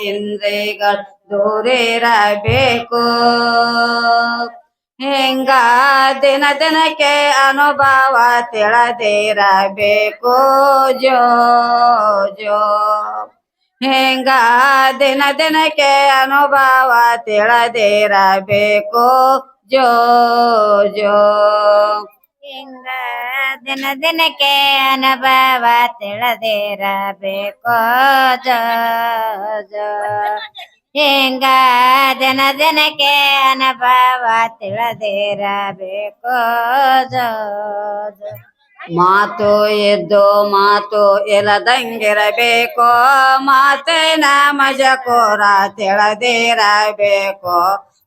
ಇಂದ್ರಿಯಗಳು ದೂರಿರಬೇಕು ಹಿಂಗ ದಿನ ದಿನಕ್ಕೆ ಅನುಭವ ತಿಳಿದಿರಬೇಕು ಜೋ ಜೋ. ಹಿಂಗ ದಿನ ದಿನಕ್ಕೆ ಅನುಭವ ತಿಳಿದಿರಬೇಕು ಜೋ ಜೋ. ಹಿಂಗ ದಿನ ದಿನಕ್ಕೆ ಅನುಭವ ತಿಳಿದಿರಬೇಕು. ಜೋ ಹಿಂಗ ದಿನ ದಿನಕ್ಕೆ ಅನುಭವ ತಿಳಿದಿರಬೇಕು. ಜೋ ಮಾತು ಎದ್ದು ಮಾತು ಇಲ್ಲದಂಗಿರಬೇಕು. ಮಾತಿನ ಮಜಕೋರ ತಿಳಿದಿರಬೇಕು.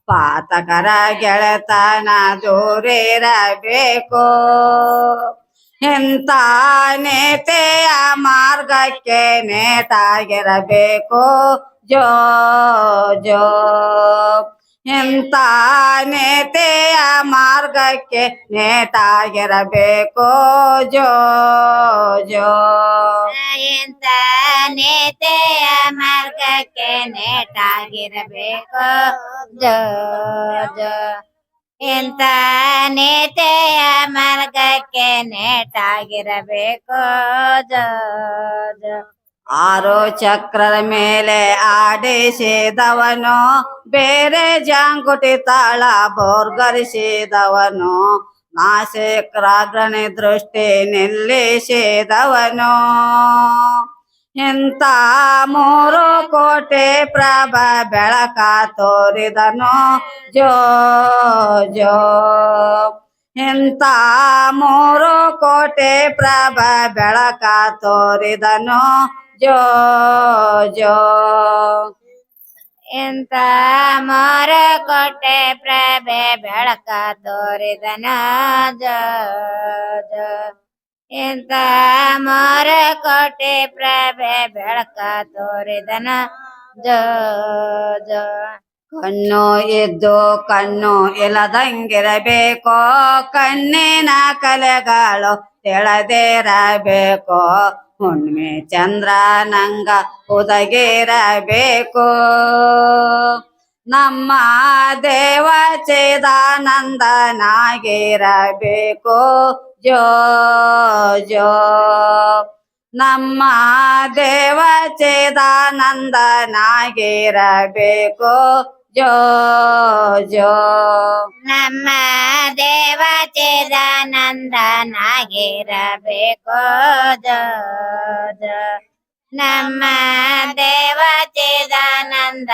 ಪಾತಕರ ಗೆಳೆತನ ದೂರಿರಬೇಕು. ನೇತೆಯ ಮಾರ್ಗಕ್ಕೆ ನೇತಾಗಿರಬೇಕು ಜೋ ಜೋ. ಇಂಥ ನೇತೆಯ ಮಾರ್ಗಕ್ಕೆ ನೇತಾಗಿರಬೇಕು ಜೋ ಜೋ. ಇಂತ ನೇತೆಯ ಮಾರ್ಗಕ್ಕೆ ನೇಟಾಗಿರಬೇಕು ಜೋ ಜೋ. ಇಂತ ನೇತೆಯ ಮಾರ್ಗಕ್ಕೆ ನೇಟಾಗಿರಬೇಕು ಆರು ಚಕ್ರದ ಮೇಲೆ ಆಡಿಸಿದವನು, ಬೇರೆ ಜಾಂಗುಟಿ ತಾಳ ಬೋರ್ಗರಿಸಿದವನು ನಾಸಿಕ್ರಾಗ್ರಣಿ ದೃಷ್ಟಿ ನಿಲ್ಲಿಸಿದವನು. ಇಂಥ ಮೂರು ಕೋಟೆ ಪ್ರಭ ಬೆಳಕ ತೋರಿದನು? ಜೋ ಜೋ. ಇಂಥ ಮೂರು ಕೋಟೆ ಪ್ರಭ ಬೆಳಕ ತೋರಿದನು? ಜೋ ಜೋ. ಇಂತ ಮರ ಕೋಟೆ ಪ್ರಭೆ ಬೆಳಕ ತೋರಿದನ? ಜೋ ಜೋ. ಇಂತ ಮೋರ ಕೋಟೆ ಪ್ರಭೆ ಬೆಳಕ ತೋರಿದನ? ಜೋ ಜೋ. ಕಣ್ಣು ಎದ್ದು ಕಣ್ಣು ಇಲ್ಲದಂಗಿರಬೇಕು? ಕಣ್ಣಿನ ಕಲೆಗಳು ತೆಳದಿರಬೇಕು? ಹುಣ್ಣಿ ಚಂದ್ರ ನಂಗ ಉದಗಿರಬೇಕು. ನಮ್ಮ ದೇವ ಚಿದಾನಂದನಾಗಿರಬೇಕು. ಜೋ ಜೋ. ನಮ್ಮ ದೇವ ಚೇದಾನಂದನಾಗಿರಬೇಕು. ಜೋ ಜೋ. ನಮ್ಮ ದೇವ ಚೇದಾನಂದನಾಗಿರಬೇಕು. ಜೋ ಜೋ. ನಮ್ಮ ದೇವ ಚೇದಾನಂದನಾಗಿರಬೇಕು.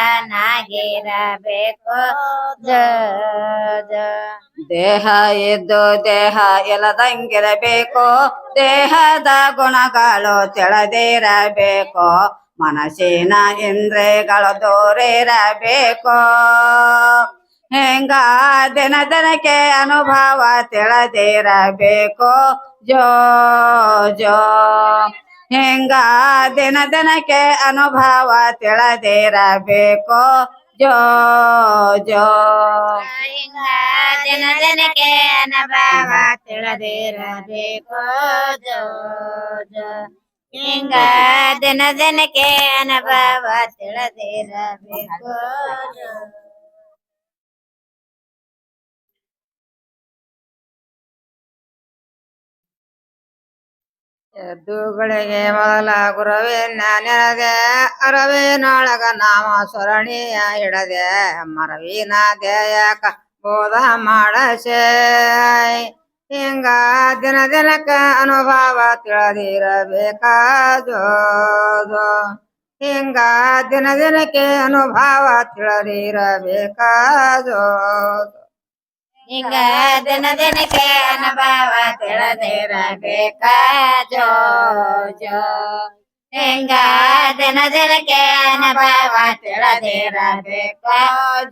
ಜೋ ಜೋ ದೇಹ ಇದ್ದು ದೇಹ ಇಲ್ಲದಂಗಿರಬೇಕು ದೇಹದ ಗುಣಗಳು ತಿಳಿದಿರಬೇಕು, ಮನಸ್ಸಿನ ಇಂದ್ರಿಯಗಳು ದೂರಿರಬೇಕು. ಹೆಂಗ ದಿನ ದಿನಕ್ಕೆ ಅನುಭವ ತಿಳಿದಿರಬೇಕು, ಜೋ ಜೋ. ಹೆಂಗ ದಿನ ದಿನಕ್ಕೆ ಅನುಭವ ತಿಳಿದಿರಬೇಕು ಜೋ ಜೋ ಹಿಂಗ ದಿನ ದಿನಕ್ಕೆ ಅನುಭವ ತಿಳಿದಿರಬೇಕು ಜೋ ಜೋ ಹಿಂಗ ದಿನ ದಿನಕ್ಕೆ ಅನುಭವ ತಿಳಿದಿರಬೇಕು ಎದ್ದುಗಳಿಗೆ ಮೊದಲ ಗುರುವಿನ ನೆನೆದೆ ಅರವಿನೊಳಗ ನಾಮ ಸ್ವರಣಿಯ ಇಡದೆ ಮರವಿನ ದೇಯಕ ಬೋಧ ಮಾಡಸೆ. ಹಿಂಗ ದಿನ ದಿನಕ್ಕ ಅನುಭವ ತಿಳಿದಿರಬೇಕಾದೋ ಹಿಂಗ ದಿನ ದಿನಕ್ಕೆ ಅನುಭವ ತಿಳಿದಿರಬೇಕಾದೋ ಹಿಂಗ ದಿನ ದಿನಕ್ಕೆ ಅನುಭವ ತಿಳಿದಿರಬೇಕ ಜೋ ದಿನ ದಿನಕ್ಕೆ ಅನುಭವ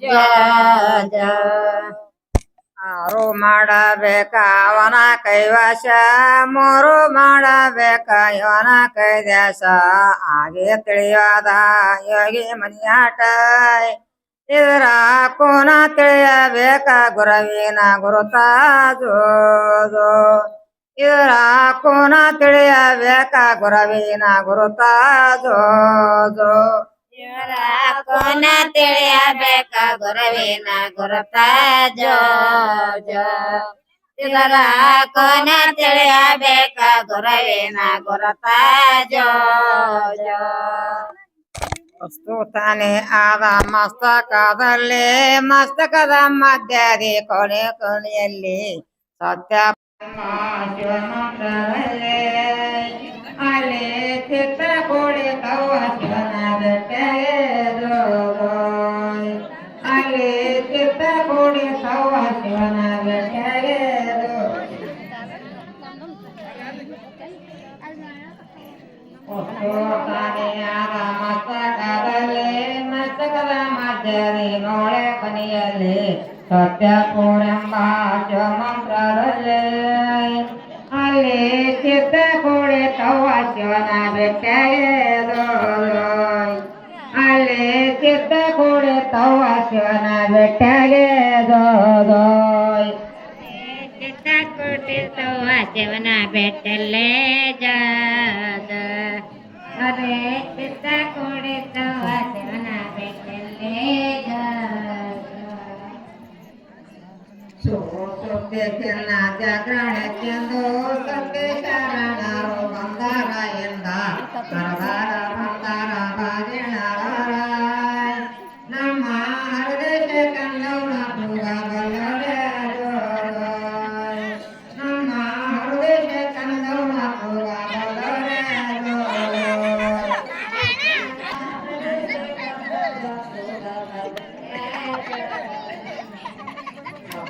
ಜೋ ಆರು ಮಾಡಬೇಕ ಅವನ ಕೈವಶ ಮೂರು ಮಾಡಬೇಕ ಇವನ ಕೈದೇಶ ಹಾಗೆ ತಿಳಿಯೋದ, ಯೋಗಿ ಮನಿಯಾಟ. ಇದರ ಕೋನ ತಿಳಿಯಬೇಕ ಗುರವಿನ ಗುರುತ ಜೋದು ಇದರ ಕೋನ ತಿಳಿಯಬೇಕ ಗುರವಿನ ಗುರುತ ಜೋದು ಇವರ ಕೋನ ತಿಳಿಯಬೇಕ ಗುರುವಿನ ಗುರುತಾಜೋ ಇದರ ಕೋನ ತಿಳಿಯಬೇಕ ಗುರುವಿನ ಗುರುತ ಜೋ ಜೋ ವಸ್ತು ತಾನೇ ಆದ ಮಸ್ತಕದಲ್ಲಿ ಮಸ್ತಕದ ಮಧ್ಯದಿ ಕೊನೆ ಕೊನೆಯಲ್ಲಿ ಸತ್ಯ ಅಲ್ಲಿ ಚಿತ್ತ ಕೂಡಿ ಅಲ್ಲಿ ಚಿತ್ತ ಕೂಡಿ ತವ ಶಿವನ ಮಧ್ಯದಿ ನೋಳೆ ಕೊನೆಯಲ್ಲಿ ಸತ್ಯಪುರೆಂಬ ಮಂತ್ರದಲ್ಲಿ ಅಲ್ಲಿ ಚಿತ್ತ ಕೂಡಿ ತವ್ವ ಶಿವನ ಬೆಟ್ಟೆದು ಅಲ್ಲಿ ಚಿತ್ತ ಕೂಡಿ ತವ್ವ ಶಿವನ ಬೆಟ್ಟೆದು ಚಿತ್ತ ಕೊಟ್ಟಿರ್ತವ ಶಿವನ ಬೆಟ್ಟಲ್ಲೇ ಜಾದ ಅರೆ ಚಿತ್ತ ಕೊಡಿರ್ತವ ಶಿವನ ಸುತ್ತೆ ಚಿನ್ನ ಜಾಗರಣಕ್ಕೆಂದು ಸತ್ಯ ಶರಣರು ಬಂದಾರ ಎಂದ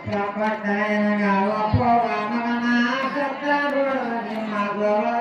Prabhupada Dayananda Gaurava Pova Namana Satya Bhura Nimma Gaurava